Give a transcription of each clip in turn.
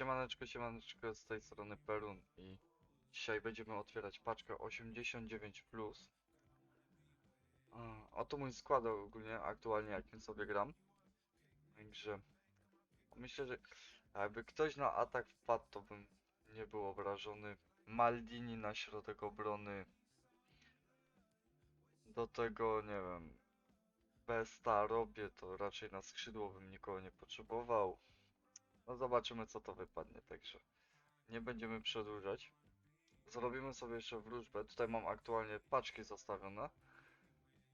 Siemaneczko, siemaneczko, z tej strony Perun i dzisiaj będziemy otwierać paczkę 89+. Plus. Oto mój skład ogólnie, aktualnie jakim sobie gram. Także myślę, że jakby ktoś na atak wpadł, to bym nie był obrażony. Maldini na środek obrony. Do tego, nie wiem, Besta robię, to raczej na skrzydło bym nikogo nie potrzebował. No zobaczymy co to wypadnie, także nie będziemy przedłużać. Zrobimy sobie jeszcze wróżbę. Tutaj mam aktualnie paczki zostawione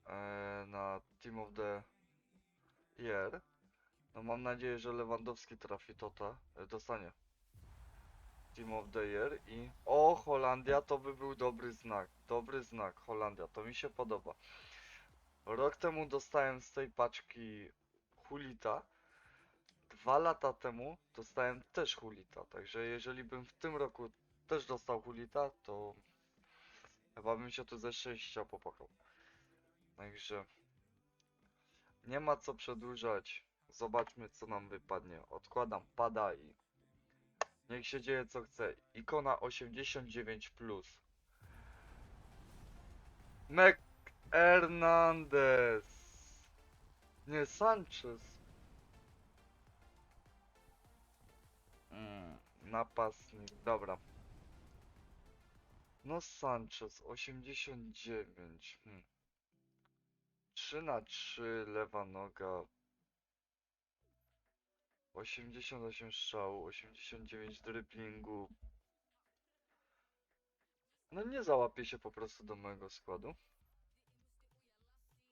e, na Team of the Year. No mam nadzieję, że Lewandowski trafi Tota, dostanie Team of the Year i o Holandia to by był dobry znak, dobry znak Holandia, to mi się podoba. Rok temu dostałem z tej paczki Hulita. Dwa lata temu dostałem też Hulita, także jeżeli bym w tym roku też dostał Hulita, to chyba bym się tu ze szczęścia popłakał. Także nie ma co przedłużać. Zobaczmy co nam wypadnie. Odkładam pada i niech się dzieje co chce. Ikona 89+. Plus. Mac Hernandez. Nie, Sanchez. Napastnik, dobra. No Sanchez, 89. Hmm. 3 na 3, lewa noga. 88 strzału, 89 driblingu. No nie załapie się po prostu do mojego składu.